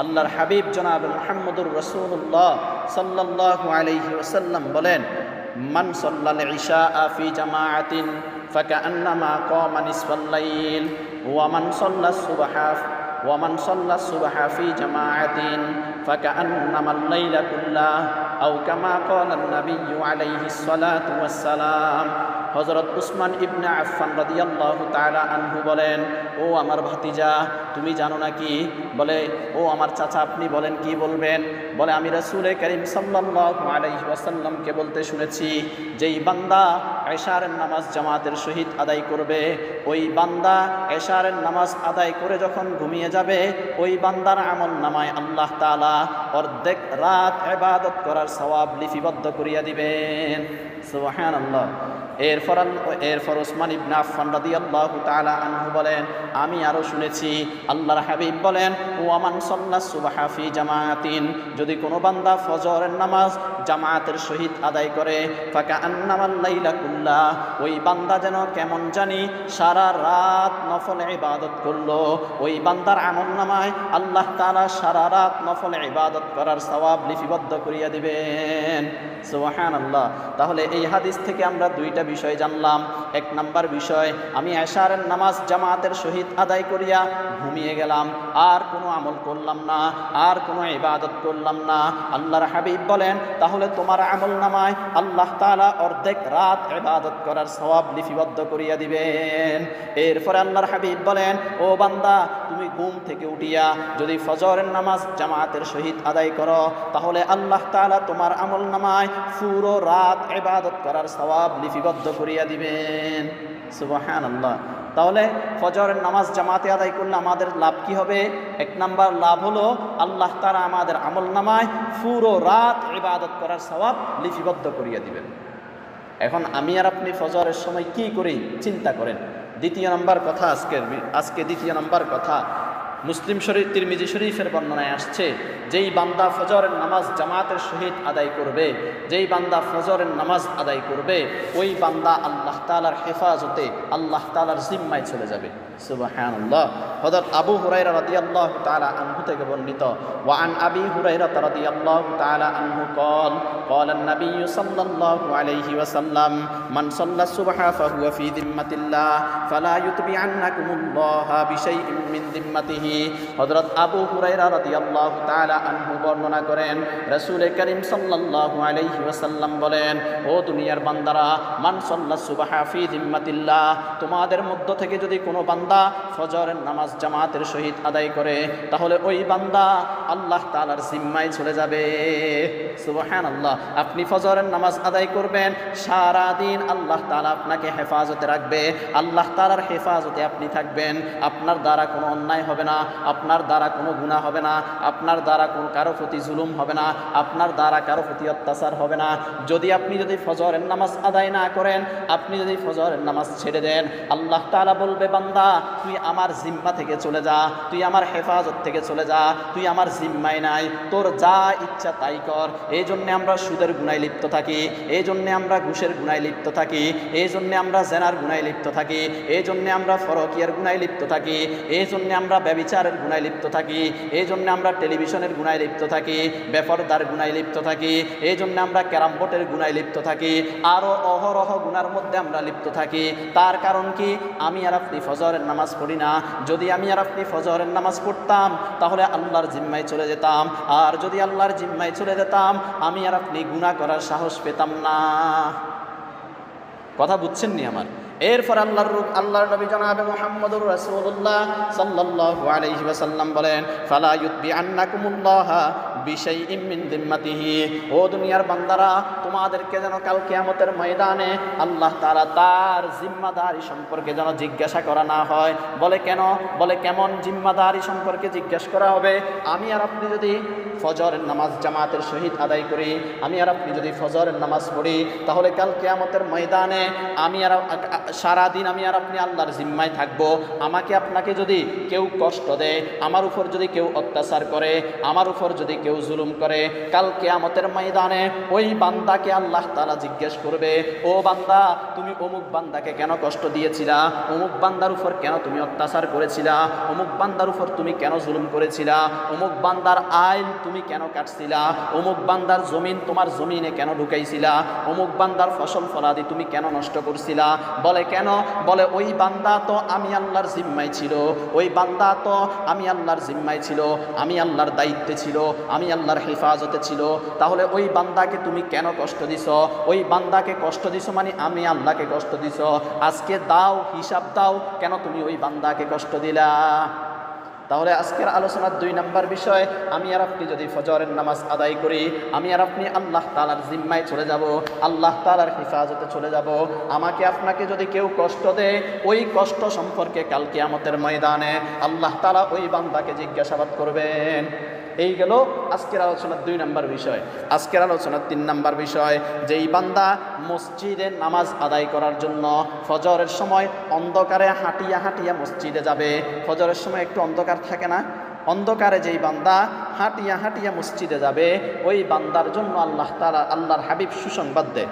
আল্লাহর হাবিব জনাব মাহমুদুর রসুল্লাহ সাল্লাহ আলহি ওসাল্লাম বলেন, মান সাল্লাল ইশা আফি জামাআতিন ফাকান্নামা কামা নিসফাল লাইল, ওয়া মান সাল্লা সুবহা, ওয়া মান সাল্লা সুবহা ফি জামাআতিন ফাকান্নামা লাইলা কুল্লাহ, আও কামা ক্বালা নাবিয়্যু আলাইহিস সালাতু ওয়াস সালাম। হজরত উসমান ইবনে আফান রাদিয়াল্লাহু তাআলা আনহু বলেন, ও আমার ভাতিজা, তুমি জানো না কি বলে, ও আমার চাচা, আপনি বলেন কি বলবেন? বলে, আমি রাসূলে করিম সাল্লাল্লাহু আলাইহি ওয়াসাল্লামকে বলতে শুনেছি, যেই বান্দা এশারের নামাজ জামাতের সহিত আদায় করবে। ওই বান্দা এশারের নামাজ আদায় করে যখন ঘুমিয়ে যাবে, ওই বান্দার আমল নামায় আল্লাহ তাআলা অর্ধেক রাত এবাদত করার সওয়াব লিপিবদ্ধ করিয়া দিবেন। সুবহানাল্লাহ। এরপর এরপর ওসমান ইবনে আফফান তাআলা আনহু বলেন, আমি আরও শুনেছি, আল্লাহর হাবিব বলেন ও আমান সাল্লাহ সুবহা ফি জামাআতিন যদি কোনো বান্দা ফজরের নামাজ জামাতের সহিত আদায় করে, ফাকা আন্নামাল লাইলা কুল্লা ওই বান্দা যেন কেমন জানি সারা রাত নফল ইবাদত করল। ওই বান্দার আমল নামায় আল্লাহ তাআলা সারা রাত নফল ইবাদত করার সওয়াব লিপিবদ্ধ করিয়া দিবেন। সোহান আল্লাহ তাহলে এই হাদিস থেকে আমরা দুইটা বিষয় জানলাম। এক নাম্বার বিষয়, আমি এশারের নামাজ জামাতের সহিত আদায় করিয়া ঘুমিয়ে গেলাম। আর কোনো আমল করলাম না, আর কোনো ইবাদত করলাম না। আল্লাহর হাবিব বলেন, তাহলে তোমার আমল নামায় আল্লাহ তাআলা অর্ধেক রাত ইবাদত করার সবাব লিপিবদ্ধ করিয়া দিবেন। এরপরে আল্লাহর হাবিব বলেন, ও বান্দা, তুমি ঘুম থেকে উঠিয়া যদি ফজরের নামাজ জামাতের সহিত আদায় করো, তাহলে আল্লাহ তাআলা তোমার আমল নামায় পুরো রাত ইবাদত করার সওয়াব লিপিবদ্ধ করিয়া দিবেন। সুবহানাল্লাহ। তাহলে ফজরের নামাজ জামাতে আদায় করলে আমাদের লাভ কি হবে? এক নাম্বার লাভ হলো আল্লাহ তারা আমাদের আমল নামায় পুরো রাত ইবাদত করার সওয়াব লিপিবদ্ধ করিয়া দিবেন। এখন আমি আর আপনি ফজরের সময় কি করি? চিন্তা করেন। দ্বিতীয় নম্বর কথা আজকের আজকে দ্বিতীয় নম্বর কথা। মুসলিম শরীফ, তিরমিজি শরীফের বর্ণনায় আসছে, যেই বান্দা ফজরের নামাজ জামাতের সহিত আদায় করবে, যেই বান্দা ফজরের নামাজ আদায় করবে, ওই বান্দা আল্লাহ তালার হেফাজতে, আল্লাহ তালার জিম্মায় চলে যাবে। সুবহানাল্লাহ হযরত আবু হুরায়রা রাদিয়াল্লাহু তাআলা আনহু থেকে বর্ণিত ওয়া আন আবি হুরায়রা রাদিয়াল্লাহু তাআলা আনহু قال قال النبي صلى الله عليه وسلم من صلى الصبح فهو في ذمة الله فلا يتبعنكم الله بشيء من ذمته হযরত আবু হুরায়রা রাদিয়াল্লাহু তাআলা আনহু বর্ণনা করেন রাসূল করিম সাল্লাল্লাহু আলাইহি ওয়াসাল্লাম বলেন ও দুনিয়ার বান্দারা মান সাল্লা সুবহা ফি জিম্মাতিল্লাহ তোমাদের মধ্য থেকে যদি কোনো বান্দা ফজরের নামাজ জামাতের সহিত আদায় করে, তাহলে ওই বান্দা আল্লাহ তাআলার জিম্মায় চলে যাবে। সুবহানাল্লাহ, আপনি ফজরের নামাজ আদায় করবেন সারা দিন আল্লাহ তাআলা আপনাকে হেফাজতে রাখবে। আল্লাহ তাআলার হেফাজতে আপনি থাকবেন, আপনার দ্বারা কোনো অন্যায় হবে না, আপনার দ্বারা কোনো গুনাহ হবে না, আপনার দ্বারা কোনো কারও প্রতি জুলুম হবে না, আপনার দ্বারা কারও প্রতি অত্যাচার হবে না। যদি আপনি যদি ফজরের নামাজ আদায় না করেন, আপনি যদি ফজরের নামাজ ছেড়ে দেন, আল্লাহ তাআলা বলবে, বান্দা তুই আমার জিম্মা থেকে চলে যা, তুই আমার হেফাজত থেকে চলে যা, তুই আমার জিম্মায় নাই, তোর যা ইচ্ছা তাই কর। এই জন্যে আমরা সুদের গুনায় লিপ্ত থাকি, এই জন্যে আমরা ঘুষের গুনায় লিপ্ত থাকি, এই জন্যে আমরা জেনার গুণায় লিপ্ত থাকি, এই জন্যে আমরা ফরকিয়ার গুনায় লিপ্ত থাকি, এই জন্যে আমরা ব্যবিচারের গুণায় লিপ্ত থাকি, এই জন্য আমরা টেলিভিশনের গুনায় লিপ্ত থাকি, বেফরদার গুণায় লিপ্ত থাকি, এই জন্য আমরা ক্যারাম বোর্ডের গুনায় লিপ্ত থাকি আরও অহরহ গুণার মধ্যে আমরা লিপ্ত থাকি। তার কারণ কি? আমি আর আপনি ফজরের নামাজ পড়ি না। যদি আমি আর আপনি ফজরের নামাজ পড়তাম, তাহলে আল্লাহর জিম্মায় চলে যেতাম। আর যদি আল্লাহর জিম্মায় চলে যেতাম, আমি আর আপনি গুণা করার সাহস পেতাম না। কথা বুঝছেন নি আমার? এরপর আল্লাহর রূপ, আল্লাহর নবী জনাবে মুহাম্মদুর রাসূলুল্লাহ সাল্লাল্লাহু আলাইহি ওয়াসাল্লাম বলেন, ফালা ইউতবি আন্নাকুমুল্লাহ বিশাইইম মিন দিম্মাতিহি। ও দুনিয়ার বান্দারা, তোমাদেরকে যেন কাল কিয়ামতের ময়দানে আল্লাহ তাআলা তার জিম্মাদারি সম্পর্কে যেন জিজ্ঞাসা করা না হয়। বলে কেন? বলে কেমন জিম্মাদারি সম্পর্কে জিজ্ঞাসা করা হবে? আমি আর আপনি যদি ফজরের নামাজ জামাতের সহিত আদায় করি। আমি আর আপনি যদি ফজরের নামাজ পড়ি, তাহলে কাল কেয়ামতের ময়দানে আমি আর সারাদিন আমি আর আপনি আল্লাহর জিম্মায় থাকব। আমাকে আপনাকে যদি কেউ কষ্ট দেয়, আমার উপর যদি কেউ অত্যাচার করে, আমার উপর যদি কেউ কেউ জুলুম করে, কাল কেয়ামতের ময়দানে ওই বান্দাকে আল্লাহ তালা জিজ্ঞেস করবে, ও বান্দা, তুমি অমুক বান্দাকে কেন কষ্ট দিয়েছিলা? অমুক বান্দার উপর কেন তুমি অত্যাচার করেছিলা? অমুক বান্দার উপর তুমি কেন জুলুম করেছিলা? অমুক বান্দার আইন তুমি কেন কাটছিলা? অমুক বান্দার জমিন তোমার জমিনে কেন ঢুকাইছিলা? অমুক বান্দার ফসল ফলাদি তুমি কেন নষ্ট করছিলা? বলে কেন? বলে, ওই বান্দা তো আমি আল্লাহর জিম্মায় ছিল। ওই বান্দা তো আমি আল্লাহর জিম্মায় ছিল। আমি আল্লাহর দায়িত্বে ছিল। আমি আল্লাহর হেফাজতে ছিল। তাহলে ওই বান্দাকে তুমি কেন কষ্ট দিছ? ওই বান্দাকে কষ্ট দিছ মানে আমি আল্লাহকে কষ্ট দিছ। আজকে দাও, হিসাব দাও, কেন তুমি ওই বান্দাকে কষ্ট দিলা? তাহলে আজকের আলোচনার দুই নম্বর বিষয়, আমি আর আপনি যদি ফজরের নামাজ আদায় করি, আমি আর আপনি আল্লাহ তালার জিম্মায় চলে যাব, আল্লাহ তালার হেফাজতে চলে যাব। আমাকে আপনাকে যদি কেউ কষ্ট দেয়, ওই কষ্ট সম্পর্কে কালকে আমাদের ময়দানে আল্লাহ তালা ওই বান্দাকে জিজ্ঞাসাবাদ করবেন। এই গেল আজকের আলোচনার দুই নম্বর বিষয়। আজকের আলোচনার তিন নম্বর বিষয়, যেই বান্দা মসজিদে নামাজ আদায় করার জন্য ফজরের সময় অন্ধকারে হাঁটিয়া হাঁটিয়া মসজিদে যাবে। ফজরের সময় একটু অন্ধকার থাকে না? অন্ধকারে যেই বান্দা হাঁটিয়া হাঁটিয়া মসজিদে যাবে, ওই বান্দার জন্য আল্লাহ তালা আল্লাহর হাবিব সুসংবাদ দেয়।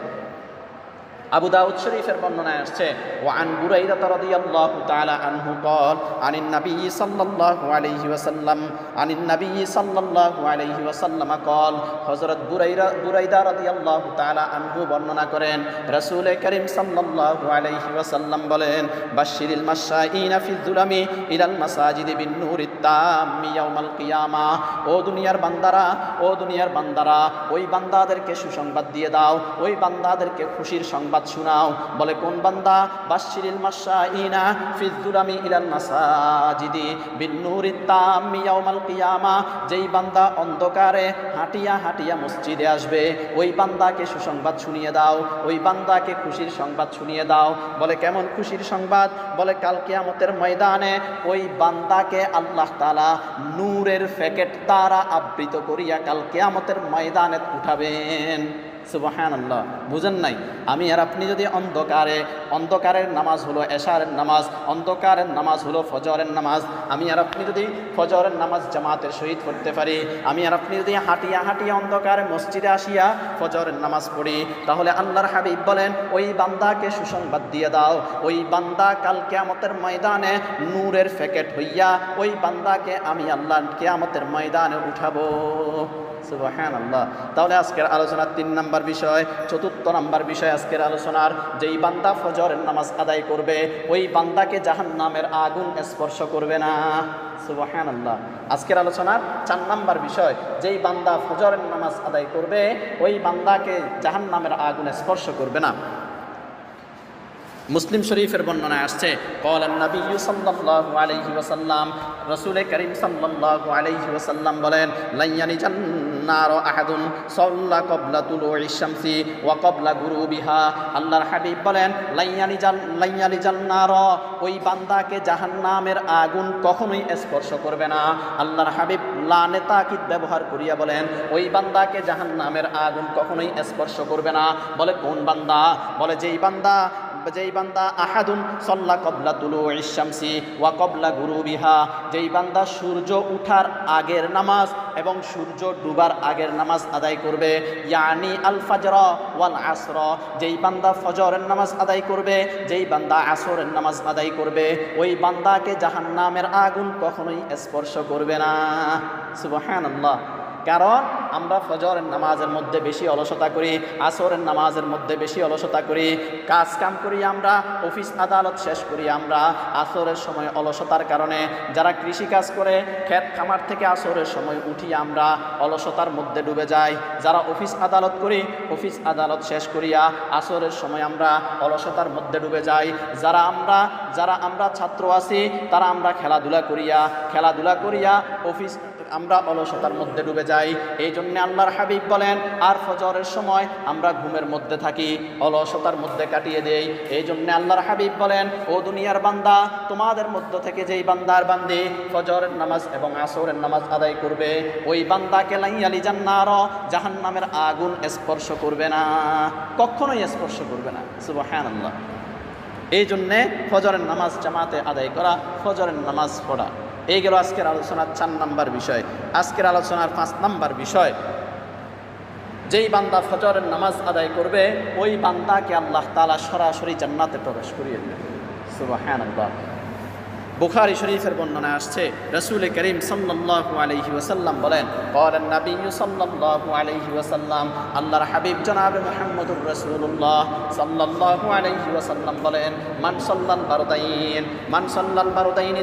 আবু দাউদ শরীফের বর্ণনায় আসছে ওয়ান বুরাইদা রাদিয়াল্লাহু তাআলা আনহু قال عن النبي صلى الله عليه وسلم عن النبي صلى الله عليه وسلم قال হযরত বুরাইদা বুরাইদা রাদিয়াল্লাহু তাআলা আনহু বর্ণনা করেন রাসূল করিম সাল্লাল্লাহু আলাইহি ওয়াসাল্লাম বলেন বাশশিরিল মাশাইনা ফি যুলামি ইলাল মাসাজিদি বিন নূরিত তাম্মি ইয়াউমাল কিয়ামা ও দুনিয়ার বান্দারা ও দুনিয়ার বান্দারা ওই বান্দাদেরকে সুসংবাদ দিয়ে দাও ওই বান্দাদেরকে খুশির সংবাদ শোনাও। বলে, কোন বান্দা? বাশশিরিল মাশাইনা ফি যুলামি ইলাল মাসাজিদি বিন নূরিত তাম্মি ইয়াউমাল কিয়ামা। যেই বান্দা অন্ধকারে হাঁটিয়া হাঁটিয়া মসজিদে আসবে, ওই বান্দাকে সুসংবাদ শুনিয়ে দাও, ওই বান্দাকে খুশির সংবাদ শুনিয়ে দাও। বলে, কেমন খুশির সংবাদ? বলে, কাল কিয়ামতের ময়দানে ওই বান্দাকে আল্লাহ তালা নূরের প্যাকেট তারা আবৃত করিয়া কাল কিয়ামতের ময়দানে উঠাবেন। সুবাহান আল্লাহ বুঝেন নাই? আমি আর আপনি যদি অন্ধকারে, অন্ধকারের নামাজ হলো এশারের নামাজ, অন্ধকারের নামাজ হলো ফজরের নামাজ, আমি আর আপনি যদি ফজরের নামাজ জামাতের সহিত করতে পারি, আমি আর আপনি যদি হাঁটিয়া হাঁটিয়া অন্ধকারে মসজিদে আসিয়া ফজরের নামাজ পড়ি, তাহলে আল্লাহর হাবিব বলেন, ওই বান্দাকে সুসংবাদ দিয়ে দাও, ওই বান্দা কাল কেয়ামতের ময়দানে নূরের প্যাকেট হইয়া, ওই বান্দাকে আমি আল্লাহ কেয়ামতের ময়দানে উঠাবো। তাহলে আজকের আলোচনার তিন নাম্বার বিষয়, চতুর্থ নাম্বার বিষয় আজকের আলোচনার, যেই বান্দা ফজরের নামাজ আদায় করবে, ওই বান্দাকে জাহান নামের আগুন স্পর্শ করবে না। আজকের আলোচনার চার নাম্বার বিষয়, যেই বান্দা ফজরের নামাজ আদায় করবে, ওই বান্দাকে জাহান নামের আগুন স্পর্শ করবে না। মুসলিম শরীফের বর্ণনায় আসছে কলান নবী সাল্লাল্লাহু আলাইহি করিম সাল্লাল্লাহু আলাইহি বলেন লাইয়ানি জান্ন জান্নার আহাদুন সাল্লা ক্বাবলা তুলুইশ শামসি ওয়া ক্বাবলা গুরুবিহা। আল্লাহর হাবিব বলেন লাইয়ানি জান লাইয়ানি জান্নার, ওই বান্দাকে জাহান্নামের আগুন কখনোই স্পর্শ করবে না। আল্লাহর হাবিব লানে তাকিদ ব্যবহার করিয়া বলেন, ওই বান্দাকে জাহান্নামের আগুন কখনোই স্পর্শ করবে না। বলে, কোন বান্দা? বলে, যেই বান্দা যেই বান্দা আহাদুন সল্লা কবলা তুলু ইশামসি ওয়া কবলা গুরুবিহা। যেই বান্দা সূর্য উঠার আগের নামাজ এবং সূর্য ডুবার আগের নামাজ আদায় করবে, ইয়ানি আল ফাজর ওয়াল আসর। যেই বান্দা ফজরের নামাজ আদায় করবে, যেই বান্দা আসরের নামাজ আদায় করবে, ওই বান্দাকে জাহান্নামের আগুন কখনোই স্পর্শ করবে না। সুবহানাল্লাহ। কারণ আমরা ফজরের নামাজের মধ্যে বেশি অলসতা করি, আসরের নামাজের মধ্যে বেশি অলসতা করি, কাজ কাম করি আমরা, অফিস আদালত শেষ করি আমরা, আসরের সময় অলসতার কারণে যারা কৃষি কাজ করে, ক্ষেত খামার থেকে আসরের সময় উঠি আমরা, অলসতার মধ্যে ডুবে যাই। যারা অফিস আদালত করি, অফিস আদালত শেষ করিয়া আসরের সময় আমরা অলসতার মধ্যে ডুবে যাই। যারা আমরা যারা আমরা ছাত্র আছি, তারা আমরা খেলাধুলা করিয়া খেলাধুলা করিয়া অফিস আমরা অলসতার মধ্যে ডুবে যাই। এই জন্য আল্লাহর হাবিব বলেন, আর ফজরের সময় আমরা ঘুমের মধ্যে থাকি, অলসতার মধ্যে কাটিয়ে দেই। এই জন্য আল্লাহর হাবিব বলেন, ও দুনিয়ার বান্দা, তোমাদের মধ্য থেকে যেই বান্দার বান্দি ফজরের নামাজ এবং আসরের নামাজ আদায় করবে, ওই বান্দাকে লাইয়ালি জান্নার জাহান নামের আগুন স্পর্শ করবে না, কখনোই স্পর্শ করবে না। সুবাহান আল্লাহ এই জন্যে ফজরের নামাজ জামাতে আদায় করা, ফজরের নামাজ পড়া। এই গেল আজকের আলোচনার চার নাম্বার বিষয়। আজকের আলোচনার পাঁচ নাম্বার বিষয়, যেই বান্দা ফজরের নামাজ আদায় করবে, ওই বান্দাকে আল্লাহ তালা সরাসরি জান্নাতে প্রবেশ করিয়ে দেবে সুবাহান আল্লাহ বুখারি শরীফের বর্ণনা আসছে, রসুল করিম সাল্লাল্লাহু আলহি ওসাল্লাম বলেন করেন নবী সাল্লাল্লাহু আলাইহি আল্লাহর হাবিব জনাবে মোহাম্মদ রসুল্লাহ সাল্লাল্লাহু আলহি ওসাল্লাম বলেন, মান সাল্লাল বারদাইন মান সাল্লাল বারদাইন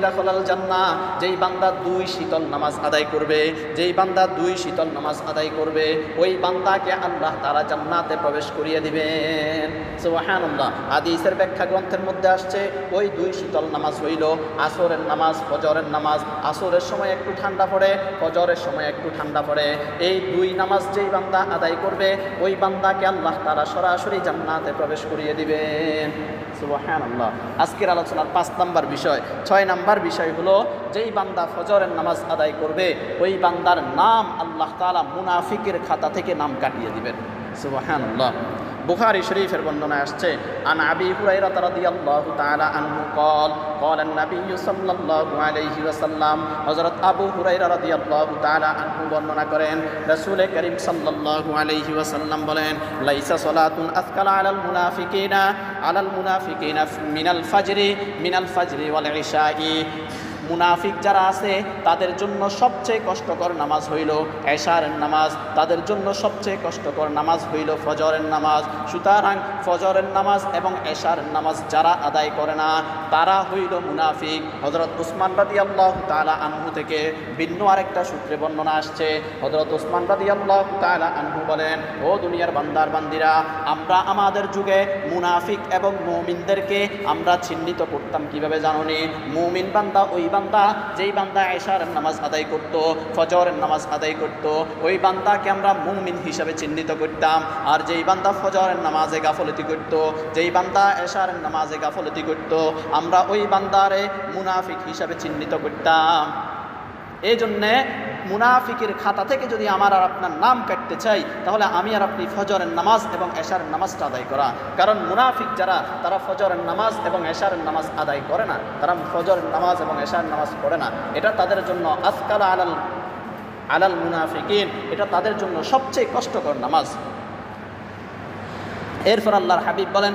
জান্নাহ যেই বান্দা দুই শীতল নামাজ আদায় করবে যেই বান্দা দুই শীতল নামাজ আদায় করবে ওই বান্দাকে আল্লাহ তারা জান্নাতে প্রবেশ করিয়ে দিবেন আদি হাদিসের ব্যাখ্যা গ্রন্থের মধ্যে আসছে, ওই দুই শীতল নামাজ হইল আসরের নামাজ, ফজরের নামাজ। আসরের সময় একটু ঠান্ডা পড়ে, ফজরের সময় একটু ঠান্ডা পড়ে। এই দুই নামাজ যেই বান্দা আদায় করবে, ওই বান্দাকে আল্লাহ তারা সরাসরি জান্নাতে প্রবেশ করিয়ে দিবেন আজকের আলোচনার পাঁচ নাম্বার বিষয়। ছয় নাম্বার বিষয় হলো, যেই বান্দা ফজরের নামাজ আদায় করবে, ওই বান্দার নাম আল্লাহ তালা মুনাফিকের খাতা থেকে নাম কাটিয়ে দিবেন। সুবহানাল্লাহ। বুখারী শরীফের বর্ণনা আসছে আন আবি হুরাইরা রাদিয়াল্লাহু তাআলা আনহু قال قال النبي صلى الله عليه وسلم হযরত আবু হুরাইরা রাদিয়াল্লাহু তাআলা আনহু বর্ণনা করেন রাসূল করিম সাল্লাল্লাহু আলাইহি ওয়াসাল্লাম বলেন লাইসা সালাতুন আসকালা আলাল মুনাফিকিনা আলাল মুনাফিকিনা মিনাল ফাজরি মিনাল ফাজরি ওয়াল ইশাই মুনাফিক যারা আছে, তাদের জন্য সবচেয়ে কষ্টকর নামাজ হইল এশারের নামাজ, তাদের জন্য সবচেয়ে কষ্টকর নামাজ হইল ফজরের নামাজ। সুতরাং ফজরের নামাজ এবং এশারের নামাজ যারা আদায় করে না, তারা হইল মুনাফিক। হজরত উসমান রাদি আল্লাহ তালা আনহু থেকে ভিন্ন আরেকটা সূত্রে বর্ণনা আসছে। হজরত উসমান রাদি আল্লাহ তালা আনহু বলেন, ও দুনিয়ার বান্দার বান্দিরা, আমরা আমাদের যুগে মুনাফিক এবং মৌমিনদেরকে আমরা চিহ্নিত করতাম কীভাবে জাননি? মুমিন বান্দা ওই বান্দা, যেই বান্দা এশারের নামাজ আদায় করত, ফজরের নামাজ আদায় করত, ওই বান্দাকে আমরা মুমিন হিসাবে চিহ্নিত করতাম। আর যেই বান্দা ফজরের নামাজে গাফলতি করত, যেই বান্দা এশার নামাজে গাফলতি করত, আমরা ওই বান্দারে মুনাফিক হিসাবে চিহ্নিত করতাম। এই জন্যে মুনাফিকের খাতা থেকে যদি আমার আর আপনার নাম কাটতে চাই, তাহলে আমি আর আপনি ফজরের নামাজ এবং এশার নামাজটা আদায় করা। কারণ মুনাফিক যারা, তারা ফজরের নামাজ এবং এশার নামাজ আদায় করে না। তারা ফজরের নামাজ এবং এশার নামাজ পড়ে না। এটা তাদের জন্য আজকাল আলাল আলাল মুনাফিকিন। এটা তাদের জন্য সবচেয়ে কষ্টকর নামাজ। এরপর আল্লাহর হাবিব বলেন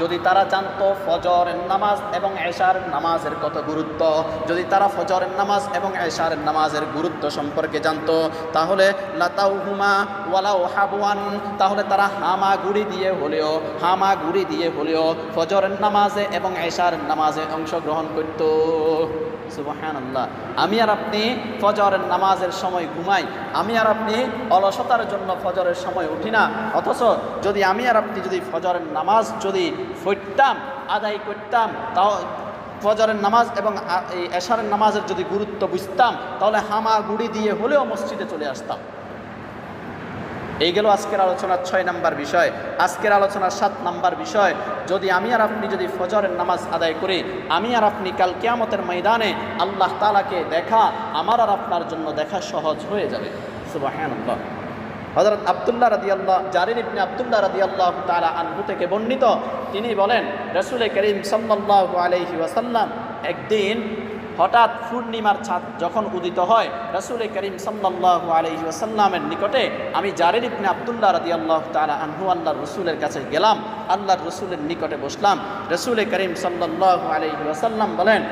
যদি তারা জানতো ফজরের নামাজ এবং এশার নামাজের কত গুরুত্ব, যদি তারা ফজরের নামাজ এবং এশারের নামাজের গুরুত্ব সম্পর্কে জানতো, তাহলে লাতাউহুমা ওয়ালাউ হাবওয়ান, তাহলে তারা হামাগুড়ি দিয়ে হলেও, হামাগুড়ি দিয়ে হলেও ফজরের নামাজে এবং এশারের নামাজে অংশগ্রহণ করতো। আল্লাহ আমি আর আপনি ফজরের নামাজের সময় ঘুমাই, আমি আর আপনি অলসতার জন্য ফজরের সময় উঠি না। অথচ যদি আমি আর আপনি যদি ফজরের নামাজ যদি ফইরতাম আদায় করতাম, তাও ফজরের নামাজ এবং এই এশারের নামাজের যদি গুরুত্ব বুঝতাম, তাহলে হামা গুড়ি দিয়ে হলেও মসজিদে চলে আসতাম। এই গেল আজকের আলোচনার ছয় নাম্বার বিষয়। আজকের আলোচনার সাত নাম্বার বিষয়, যদি আমি আর আপনি যদি ফজরের নামাজ আদায় করি, আমি আর আপনি কাল কেয়ামতের ময়দানে আল্লাহ তালাকে দেখা, আমার আর আপনার জন্য দেখা সহজ হয়ে যাবে। সুবাহান্লাহ হজরত আবদুল্লাহ রাদি আল্লাহ জারির ইবনে আবদুল্লাহ রাদি আল্লাহ তালা আনহু থেকে বর্ণিত, তিনি বলেন, রসুল করিম সাল্লাহ আলহি ওয়াসাল্লাম একদিন হঠাৎ পূর্ণিমার ছাদ যখন উদিত হয়, রসুল করিম সাল্লাহ আলহি ওসাল্লামের নিকটে আমি জারির ইবনে আবদুল্লাহ রাদি আল্লাহ তালা আনহু আল্লাহ রসুলের কাছে গেলাম, আল্লাহর রসুলের নিকটে বসলাম। রসুল করিম সাল্লাহ আলহি ওসাল্লাম বলেন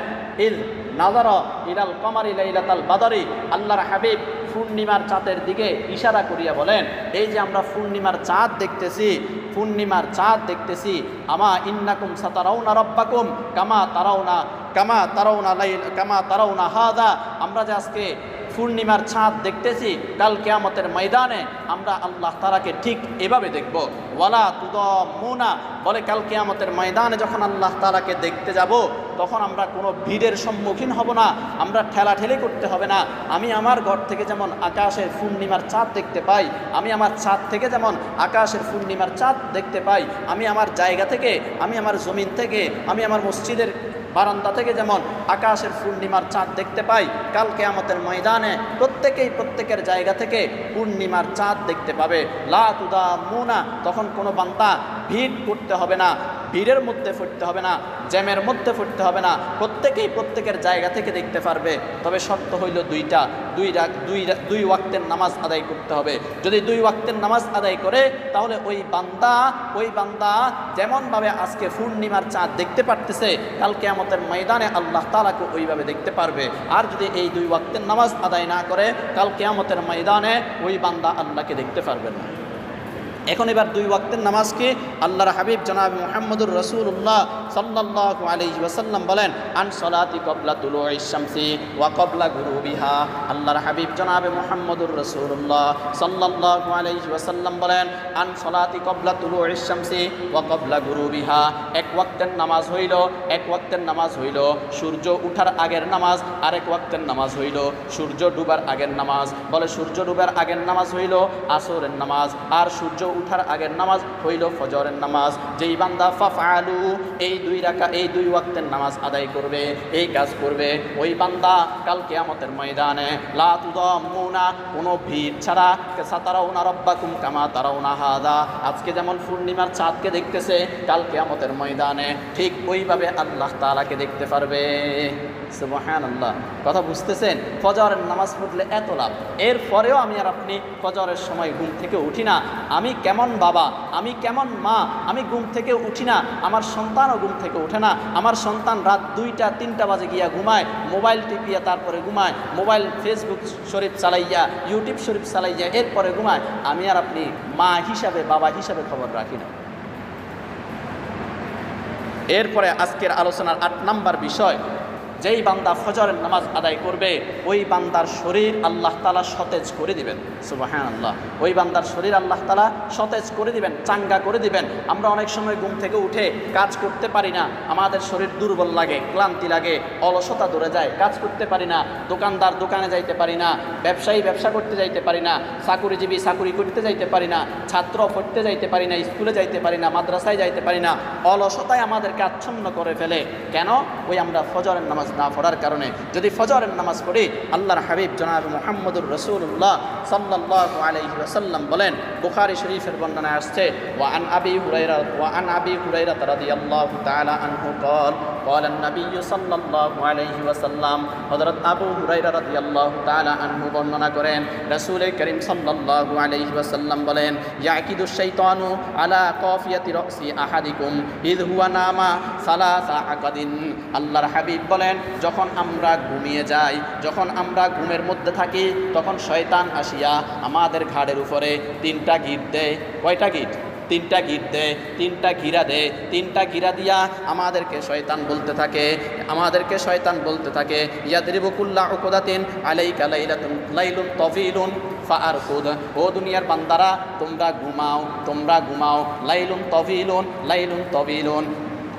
ইল নাজার ইলাল কমারি লাইলাতাল বাদারি। আল্লাহর হাবিব পূর্ণিমার চাঁদের দিকে ইশারা করিয়া বলেন, এই যে আমরা পূর্ণিমার চাঁদ দেখতেছি, পূর্ণিমার চাঁদ দেখতেছি, আমা ইন্নাকুম সাতারাউনা রব্বাকুম কামা তারাউনা কামা তারাউনা লাইল, কামা তারাউনা হাদা। আমরা যে আজকে পূর্ণিমার ছাদ দেখতেছি, কাল কেয়ামতের ময়দানে আমরা আল্লাহ তারাকে ঠিক এভাবে দেখব। ওয়ালা তুদ মুনা বলে কাল কেয়ামতের ময়দানে যখন আল্লাহ তারাকে দেখতে যাব, তখন আমরা কোনো ভিড়ের সম্মুখীন হব না, আমরা ঠেলাঠেলি করতে হবে না। আমি আমার ঘর থেকে যেমন আকাশের পূর্ণিমার চাঁদ দেখতে পাই, আমি আমার ছাদ থেকে যেমন আকাশের পূর্ণিমার চাঁদ দেখতে পাই, আমি আমার জায়গা থেকে, আমি আমার জমিন থেকে, আমি আমার মসজিদের বারান্দা থেকে যেমন আকাশের পূর্ণিমার চাঁদ দেখতে পাই কালকে আমাদের ময়দানে প্রত্যেকেই প্রত্যেকের জায়গা থেকে পূর্ণিমার চাঁদ দেখতে পাবে। লা তুদা মুনা তখন কোনো বান্দা ভিড় করতে হবে না। ভিড়ের মধ্যে ফুটতে হবে না, জ্যামের মধ্যে ফুটতে হবে না, প্রত্যেকেই প্রত্যেকের জায়গা থেকে দেখতে পারবে। তবে শর্ত হইল দুইটা, দুই রাগ দুই দুই ওয়াক্তের নামাজ আদায় করতে হবে। যদি দুই ওয়াক্তের নামাজ আদায় করে, তাহলে ওই বান্দা ওই বান্দা যেমনভাবে আজকে পূর্ণিমার চাঁদ দেখতে পারতেছে, কাল কেয়ামতের ময়দানে আল্লাহ তালাকে ওইভাবে দেখতে পারবে। আর যদি এই দুই ওয়াক্তের নামাজ আদায় না করে, কাল কেয়ামতের ময়দানে ওই বান্দা আল্লাহকে দেখতে পারবে না। এখন এবার দুই ওয়াক্তের নামাজকে আল্লাহর হাবিব জনাব মোহাম্মদুর রসুল্লাহ সাল্লাহ আলহি ওয়াসাল্লাম বলেন, আন সলাতি কবলা তুলো ইসামসি ওয়া কবলা গুরু বিহা আল্লাহর হাবিব জনাব মোহাম্মদুর রসুল্লাহ সাল্লাহ আলহি ওয়াসাল্লাম বলেন, আন সলাতি কবলা তুলো ইসামসি ওয়া কবলা গুরু বিহা এক ওয়াক্তের নামাজ হইল, এক ওয়াক্তের নামাজ হইল, সূর্য উঠার আগের নামাজ, আরেক ওয়াক্তের নামাজ হইল, সূর্য ডুবার আগের নামাজ। বলে, সূর্য ডুবার আগের নামাজ হইল আসরের নামাজ, আর সূর্য উঠার আগের নামাজ হইল ফজরের নামাজ। যেই বান্দা ফাফআলু, এই দুই রাকা, এই দুই ওয়াক্তের নামাজ আদায় করবে, এই কাজ করবে, ওই বান্দা কাল কিয়ামতের ময়দানে। লা তুদাম্মুনা কোনো ভিড় ছাড়া, সাতারাউনা রব্বাকুম কামা তারাউনা হাদা। আজকে যেমন পূর্ণিমার চাঁদকে দেখতেছে, কাল কিয়ামতের ময়দানে ঠিক ওইভাবে আল্লাহ তাআলাকে দেখতে পারবে। সুবহান কথা বুঝতেছেন? ফজরের নামাজ পড়লে এত লাভ। এরপরেও আমি আর আপনি ফজরের সময় ঘুম থেকে উঠি না। আমি কেমন বাবা? আমি কেমন মা? আমি ঘুম থেকে উঠি না। আমার সন্তানও ঘুম থেকে উঠে না। আমার সন্তান রাত দুইটা, তিনটা বাজে গিয়া ঘুমায়। মোবাইল টিপিয়া তারপরে ঘুমায়। মোবাইল ফেসবুক শরীফ চালাইয়া, ইউটিউব শরীফ চালাইয়া এরপরে ঘুমায়। আমি আর আপনি মা হিসাবে, বাবা হিসাবে খবর রাখি না। এরপরে আজকের আলোচনার আট নাম্বার বিষয় যেই বান্দা ফজরের নামাজ আদায় করবে, ওই বান্দার শরীর আল্লাহ তালা সতেজ করে দিবেন। সুবাহান আল্লাহ ওই বান্দার শরীর আল্লাহ তালা সতেজ করে দিবেন, চাঙ্গা করে দিবেন। আমরা অনেক সময় ঘুম থেকে উঠে কাজ করতে পারি না। আমাদের শরীর দুর্বল লাগে, ক্লান্তি লাগে, অলসতা ধরে যায়, কাজ করতে পারি না, দোকানদার দোকানে যাইতে পারি না, ব্যবসায়ী ব্যবসা করতে যাইতে পারি না, চাকুরিজীবী চাকুরি করতে যাইতে পারি না, ছাত্র পড়তে যাইতে পারি না, স্কুলে যাইতে পারি না, মাদ্রাসায় যাইতে পারি না, অলসতায় আমাদেরকে আচ্ছন্ন করে ফেলে। কেন? ওই আমরা ফজরের নামাজ না পড়ার কারণে যদি ফজরের নামাজ পড়ি আল্লাহর হাবিব জনাব মোহাম্মদুর রসুল্লাহ সাল্লাহ আলহি ওসাল্লাম বলেন বুখারি শরীফের বর্ণনায় আসছে ওয়ান আবি হুরাইরা ওয়ান আবি হুরাইরা রাদিয়াল্লাহু তাআলা আনহু قال قال النبي صلى الله عليه وسلم হযরত আবু হুরাইরা রাদিয়াল্লাহু তাআলা আনহু বর্ণনা করেন রাসূল করিম সাল্লাল্লাহু আলাইহি ওয়াসাল্লাম বলেন ইয়াকিদু শাইতানু আলা কাফিয়াতি রাসি আহাদিকুম ইদ হুয়া নামা সালাসা আকাদিন আল্লাহর হাবিব বলেন যখন আমরা ঘুমিয়ে যাই, যখন আমরা ঘুমের মধ্যে থাকি, তখন শয়তান আসিয়া আমাদের ঘাড়ের উপরে তিনটা গিট দেয় কয়টা গিট? তিনটা গিট দেয় তিনটা ঘিরা দেয় তিনটা ঘিরা দিয়া আমাদেরকে শয়তান বলতে থাকে, আমাদেরকে শয়তান বলতে থাকে ইয়াদরিবুকুল্লাহ উকুদাতিন আলাইকা লাইলাতুন, লাইলুন তফিলুন ফাআরকুদ। ও দুনিয়ার বান্দারা, তোমরা ঘুমাও তোমরা ঘুমাও, লাইলুন তফিলুন, লাইলুন তবিলুন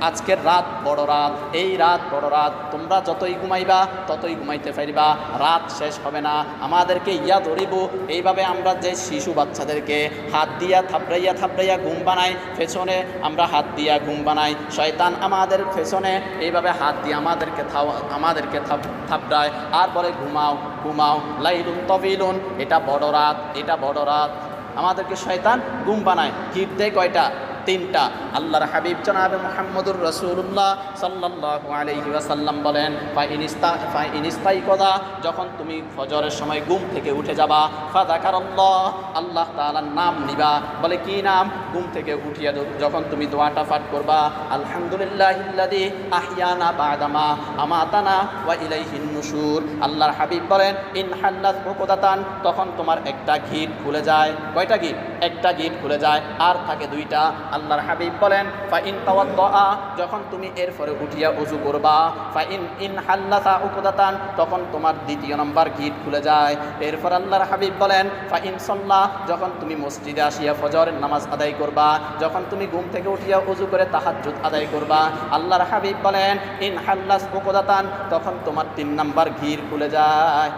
আজকের রাত বড় রাত, এই রাত বড় রাত। তোমরা যতই ঘুমাইবা, ততই ঘুমাইতে পারিবা। রাত শেষ হবে না। আমাদেরকে ইয়া ধরিব। এইভাবে আমরা যে শিশু বাচ্চাদেরকে হাত দিয়া থাপড়াইয়া থাপড়াইয়া ঘুম বানাই, পেছনে আমরা হাত দিয়া ঘুম বানাই। শয়তান আমাদের পেছনে এইভাবে হাত দিয়ে আমাদেরকে আমাদেরকে থাপ, থাপড়ায়। আর বলে ঘুমাও ঘুমাও। লাইলুন তবিলুন। এটা বড় রাত, এটা বড় রাত। আমাদেরকে শয়তান ঘুম বানায়। গিট কয়টা? তিনটা। আল্লাহর হাবিব জনাবে মোহাম্মদুর রসুল্লাহ সাল্লাহ আলহি ওয়াসাল্লাম বলেন ফাইনিস্তা ফাইনিস্তাই কদা, যখন তুমি ফজরের সময় ঘুম থেকে উঠে যাবা ফাদাকার আল্লাহ আল্লাহ তাআলার নাম নিবা। বলে কি নাম? ঘুম থেকে উঠিয়া যখন তুমি দোয়াটা পাঠ করবা আলহামদুলিল্লাহ ইল্লাদি আহিয়ানা বাদামা আমাতানা ওয়া ইলাইহিন নুশুর। আল্লাহর হাবিব বলেন, ইন হাল্লাত উকদাতান, তখন তোমার একটা গিট খুলে যায়। কয়টা গিট? একটা গিট খুলে যায়। আর থাকে দুইটা। আল্লাহর হাবিব বলেন ফা ইন তাওয়াদ্দা যখন তুমি এরপরে উঠিয়া উজু করবা ফা ইন হাল্লাতা উকদাতান তখন তোমার দ্বিতীয় নম্বর গিট খুলে যায়। এরপর আল্লাহর হাবিব বলেন ফা ইন সল্লাহ যখন তুমি মসজিদে আসিয়া ফজরের নামাজ আদায় করবা, যখন তুমি ঘুম থেকে উঠিয়া উজু করে তাহাজ্জুদ আদায় করবা, আল্লাহর হাবিব বলেন, ইন হাল্লাস উকদাতান তখন তোমার তিন নাম্বার গির খুলে যায়।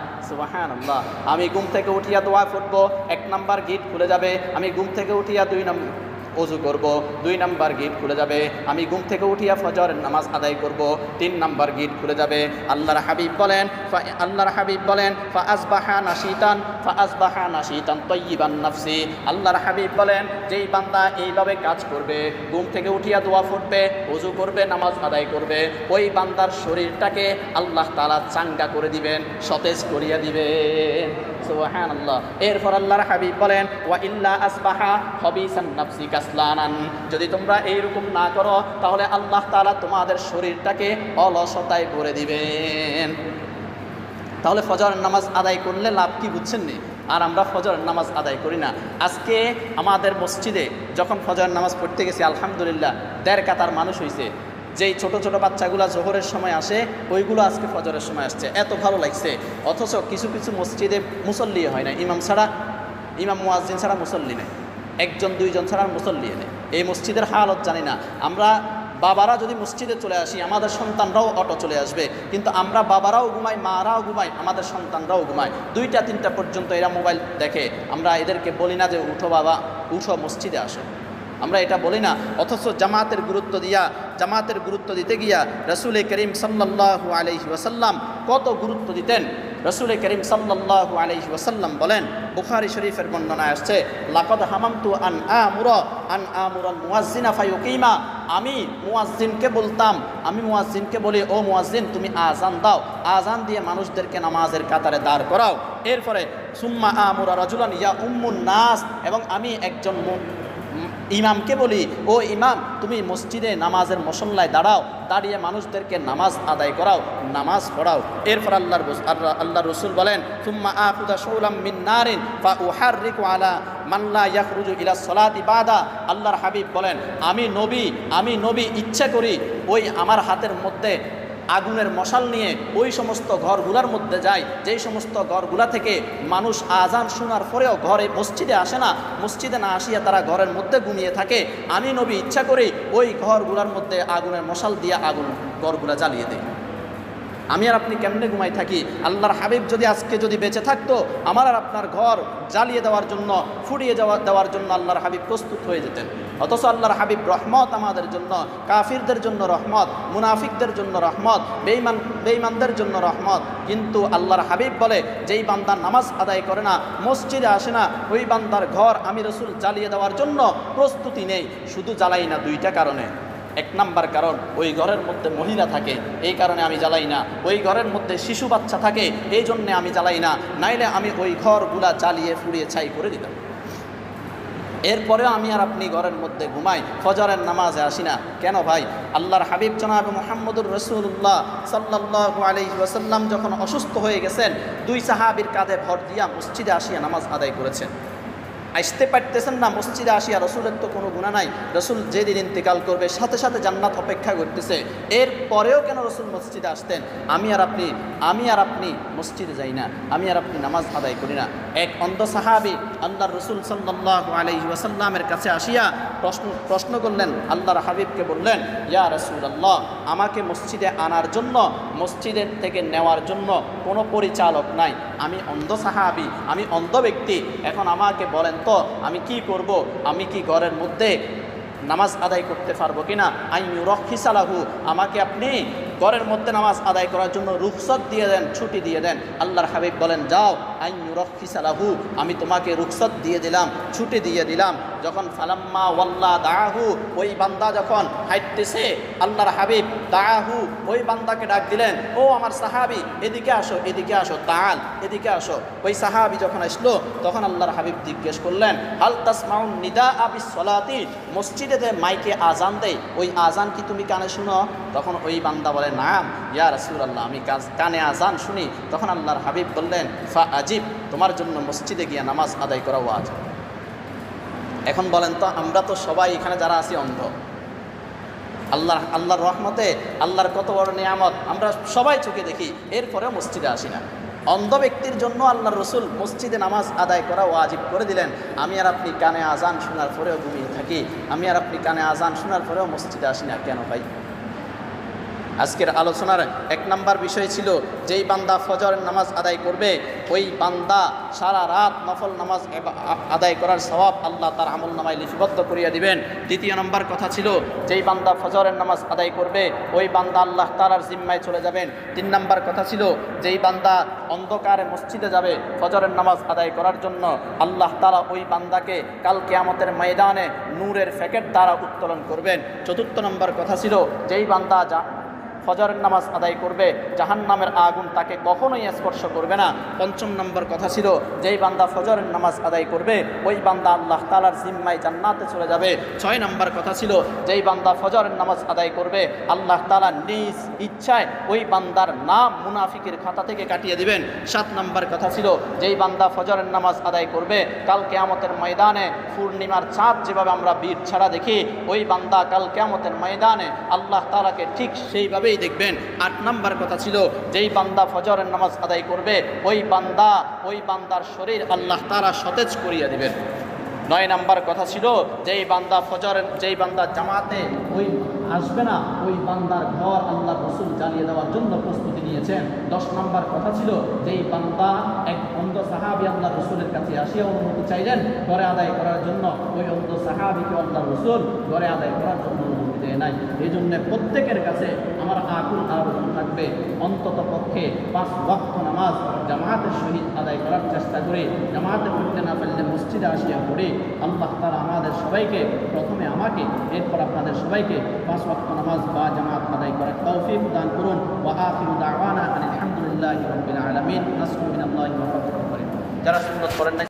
আমি ঘুম থেকে উঠিয়া দোয়া ফুটবো এক নাম্বার গিট খুলে যাবে, আমি ঘুম থেকে উঠিয়া দুই নম্বর অজু করব, দুই নাম্বার গেট খুলে যাবে। আমি ঘুম থেকে উঠিয়া ফজরের নামাজ আদায় করব, তিন নাম্বার গেট খুলে যাবে। আল্লাহর হাবিব বলেন আল্লাহর হাবিব বলেন, ফা আসবাহা নাশিতান, ফা আসবাহা নাশিতান তৈবান নাফসি। আল্লাহর হাবিব বলেন, যেই বান্দা এইভাবে কাজ করবে, ঘুম থেকে উঠিয়া দোয়া ফুটবে অজু করবে, নামাজ আদায় করবে, ওই বান্দার শরীরটাকে আল্লাহ তালা চাঙ্গা করে দিবেন, সতেজ করিয়া দিবেন। সুবহানাল্লাহ। এরপর আল্লাহর হাবিব বলেন, ওয়া ইল্লা আসবাহা হবিসান নাফসি কাসলানান যদি তোমরা এইরকম না করো, তাহলে আল্লাহ তাআলা তোমাদের শরীরটাকে অলসতায় করে দিবেন। তাহলে ফজর নামাজ আদায় করলে লাভ কি বুঝছেন নি? আর আমরা ফজর নামাজ আদায় করি না। আজকে আমাদের মসজিদে যখন ফজর নামাজ পড়তে গেছি, আলহামদুলিল্লাহ, দেড় কাতার মানুষ হয়েছে যেই ছোট ছোট বাচ্চাগুলো জোহরের সময় আসে, ওইগুলো আজকে ফজরের সময় আসছে। এত ভালো লাগছে। অথচ কিছু কিছু মসজিদে মুসল্লি হয় না। ইমাম ছাড়া, ইমাম মুয়াজ্জিন ছাড়া মুসল্লি নেই। একজন, দুইজন ছাড়া মুসল্লি এনে এই মসজিদের হালত জানি না। আমরা বাবারা যদি মসজিদে চলে আসি, আমাদের সন্তানরাও অটো চলে আসবে। কিন্তু আমরা বাবারাও ঘুমাই, মারাও ঘুমাই, আমাদের সন্তানরাও ঘুমায়। দুইটা, তিনটা পর্যন্ত এরা মোবাইল দেখে। আমরা এদেরকে বলি না যে, উঠো বাবা, উঠো মসজিদে আসো। আমরা এটা বলি না, অথচ জামাতের গুরুত্ব দিয়া, জামাতের গুরুত্ব দিতে গিয়া রসুল করিম সাল্লাল্লাহু আলাইহি ওয়াসাল্লাম কত গুরুত্ব দিতেন? রসুল করিম সাল্লাল্লাহু আলাইহি ওয়াসাল্লাম বলেন, বুখারি শরীফের বর্ণনায় আসছে, লাকদ হামামতু আন আমুর, আন আমুরাল মুয়াজ্জিনা ফায়ুকিমা। আমি মুয়াজ্জিনকে বলতাম, আমি মুয়াজ্জিনকে বলি, ও মুয়াজ্জিন, তুমি আজান দাও আজান দিয়ে মানুষদেরকে নামাজের কাতারে দাঁড় করাও। এরপরে, সুম্মা আমুরা রাজুলান ইয়া উম্মুন নাস। এবং আমি একজন ইমামকে বলি, ও ইমাম, তুমি মসজিদে নামাজের মশল্লায় দাঁড়াও, দাঁড়িয়ে মানুষদেরকে নামাজ আদায় করাও, নামাজ পড়াও। এরপর আল্লাহর আল্লাহ রসুল বলেন তুম্মা আফুদা মিন নারিন ফা উহার রিকু আলা মাল্লা ইয়াখরুজু ইলা সলাতি বাদা। আল্লাহর হাবিব বলেন, আমি নবী আমি নবী ইচ্ছা করি, ওই আমার হাতের মধ্যে আগুনের মশাল নিয়ে ওই সমস্ত ঘরগুলার মধ্যে যায়। যেই সমস্ত ঘরগুলা থেকে মানুষ আজান শোনার পরেও ঘরে মসজিদে আসে না, মসজিদে না আসিয়া তারা ঘরের মধ্যে ঘুমিয়ে থাকে। আমি নবী, ইচ্ছা করি ওই ঘরগুলার মধ্যে আগুনের মশাল দিয়ে আগুন ঘরগুলা জ্বালিয়ে দেয় আমি আর আপনি কেমনে ঘুমাই থাকি? আল্লাহর হাবিব যদি আজকে যদি বেঁচে থাকতো, আমার আর আপনার ঘর জ্বালিয়ে দেওয়ার জন্য, ফুরিয়ে যাওয়া, দেওয়ার জন্য আল্লাহর হাবিব প্রস্তুত হয়ে যেতেন। অথচ আল্লাহর হাবিব রহমত আমাদের জন্য, কাফিরদের জন্য রহমত, মুনাফিকদের জন্য রহমত বেইমান বেইমানদের জন্য রহমত। কিন্তু আল্লাহর হাবিব বলে, যেই বান্দার নামাজ আদায় করে না, মসজিদে আসে না, ওই বান্দার ঘর আমি রসুল জ্বালিয়ে দেওয়ার জন্য প্রস্তুতি নেই। শুধু জ্বালাই না, দুইটা কারণে। এক নাম্বার কারণ, ওই ঘরের মধ্যে মহিলা থাকে, এই কারণে আমি জ্বালাই না। ওই ঘরের মধ্যে শিশু বাচ্চা থাকে, এই জন্যে আমি জ্বালাই না। নাইলে আমি ওই ঘরগুলা জ্বালিয়ে ফুরিয়ে ছাই করে দিতাম। এরপরেও আমি আর আপনি ঘরের মধ্যে ঘুমাই, ফজরের নামাজে আসি না। কেন ভাই? আল্লাহর হাবিব জনাব মোহাম্মদুর রসুল্লাহ সাল্লাহ ওয়াসাল্লাম যখন অসুস্থ হয়ে গেছেন, দুই সাহাবির কাঁধে ভর দিয়া মসজিদে আসিয়া নামাজ আদায় করেছেন। আসতে পারতেছেন না, মসজিদে আসিয়া রসুলের তো কোনো গুণা নাই। রসুল যেদিন ইন্তেকাল করবে, সাথে সাথে জান্নাত অপেক্ষা করতেছে। এর পরেও কেন রসুল মসজিদে আসতেন? আমি আর আপনি, আমি আর আপনি মসজিদে যাই না, আমি আর আপনি নামাজ আদায় করি না। এক অন্ধ সাহাবি আল্লাহর রসুল সাল্লাহ আলহি ওয়াসাল্লামের কাছে আসিয়া প্রশ্ন প্রশ্ন করলেন, আল্লাহর হাবিবকে বললেন, ইয়া রসুল আল্লাহ আমাকে মসজিদে আনার জন্য, মসজিদের থেকে নেওয়ার জন্য কোনো পরিচালক নাই। আমি অন্ধ সাহাবি, আমি অন্ধ ব্যক্তি। এখন আমাকে বলেন তো আমি কি করব? আমি কি ঘরের মধ্যে নামাজ আদায় করতে পারব কিনা? আইনু রক্ষিসালাহু, আমাকে আপনি ঘরের মধ্যে নামাজ আদায় করার জন্য রুখসত দিয়ে দেন, ছুটি দিয়ে দেন। আল্লাহর হাবিব বলেন, যাও, আইনু রক্ষিসালাহু, আমি তোমাকে রুখসত দিয়ে দিলাম, ছুটি দিয়ে দিলাম। যখন ফালাম্মা ওয়াল্লা দাহু ওই বান্দা যখন হাইটতেছে, আল্লাহর হাবিব দাহু ওই বান্দাকে ডাক দিলেন, ও আমার সাহাবি, এদিকে আসো এদিকে আসো তাল এদিকে আসো। ওই সাহাবি যখন আসলো, তখন আল্লাহর হাবিব জিজ্ঞেস করলেন, হাল তাসমাউন নিদা আবিস সলাতি মসজিদে যে মাইকে আজান দেয় ওই আজান কি তুমি কানে শুনো? তখন ওই বান্দা বলে, নাম, ইয়া রাসুল আল্লাহ আমি কানে আজান শুনি। তখন আল্লাহর হাবিব বললেন ফা আজিব তোমার জন্য মসজিদে গিয়ে নামাজ আদায় করা ওয়াজ এখন বলেন তো, আমরা তো সবাই এখানে যারা আছি অন্ধ। আল্লাহ, আল্লাহর রহমতে, আল্লাহর কত বড় নিয়ামত, আমরা সবাই চোখে দেখি, এরপরেও মসজিদে আসি না। অন্ধ ব্যক্তির জন্য আল্লাহর রসুল মসজিদে নামাজ আদায় করা ও ওয়াজিব করে দিলেন। আমি আর আপনি কানে আজান শোনার পরেও ঘুমিয়ে থাকি, আমি আর আপনি কানে আজান শোনার পরেও মসজিদে আসি না, কেন ভাই? আজকের আলোচনার এক নাম্বার বিষয় ছিল, যেই বান্দা ফজরের নামাজ আদায় করবে, ওই বান্দা সারা রাত নফল নামাজ আদায় করার সওয়াব আল্লাহ তার আমল নামায় লিপিবদ্ধ করিয়া দিবেন। দ্বিতীয় নম্বর কথা ছিল, যেই বান্দা ফজরের নামাজ আদায় করবে, ওই বান্দা আল্লাহ তালার জিম্মায় চলে যাবেন। তিন নম্বর কথা ছিল, যেই বান্দা অন্ধকারে মসজিদে যাবে ফজরের নামাজ আদায় করার জন্য, আল্লাহ তালা ওই বান্দাকে কাল কেয়ামতের ময়দানে নূরের প্যাকেট দ্বারা উত্তোলন করবেন। চতুর্থ নম্বর কথা ছিল, যেই বান্দা যা ফজরের নামাজ আদায় করবে, জাহান্নামের আগুন তাকে কখনোই স্পর্শ করবে না। পঞ্চম নম্বর কথা ছিল, যেই বান্দা ফজরের নামাজ আদায় করবে, ওই বান্দা আল্লাহ তালার জিম্মায় জান্নাতে চলে যাবে। ছয় নম্বর কথা ছিল, যেই বান্দা ফজরের নামাজ আদায় করবে, আল্লাহ তালা নিজ ইচ্ছায় ওই বান্দার নাম মুনাফিকের খাতা থেকে কাটিয়ে দিবেন। সাত নম্বর কথা ছিল, যেই বান্দা ফজরের নামাজ আদায় করবে, কাল কেয়ামতের ময়দানে পূর্ণিমার চাঁদ যেভাবে আমরা বীর ছাড়া দেখি, ওই বান্দা কাল কেয়ামতের ময়দানে আল্লাহ তালাকে ঠিক সেইভাবেই দেখবেন আট নম্বর কথা ছিল, যেই বান্দা ফজরের নামাজ আদায় করবে, ওই বান্দা, ওই বান্দার শরীর আল্লাহ তারা সতেজ করিয়া দিবেন। নয় নাম্বার কথা ছিল, যেই বান্দা ফজরের, যেই বান্দা জামাতে ওই আসবে না, ওই বান্দার ঘর আল্লাহ রসুল জ্বালিয়ে দেওয়ার জন্য প্রস্তুতি নিয়েছেন। দশ নম্বর কথা ছিল, যেই বান্দা এক অন্ধ সাহাবি আল্লাহ রসুলের কাছে আসিয়া অনুমতি চাইলেন, ঘরে আদায় করার জন্য। ওই অন্ধ সাহাবিকে আল্লাহ রসুল ঘরে আদায় করার জন্য অনুমতি দেয় নাই। এই জন্য প্রত্যেকের কাছে আমার আকুল আবেদন থাকবে। অন্তত পক্ষে পাঁচ ওয়াক্ত নামাজ জামাতের সহিত আদায় করার চেষ্টা করি জামাতে পড়তে না পারলে মসজিদে আসিয়া পড়ি, আল্লাহ তারা আমাদের সবাইকে, প্রথমে আমাকে, এরপর আপনাদের সবাইকে পাঁচ ওয়াক্ত নামাজ বা জামাত আদায় করার তৌফিক দান করুন। ওয়া আখিরু দাওয়ানা আলহামদুলিল্লাহি রাব্বিল আলামিন। নাসরু যারা সুন্নত করেন না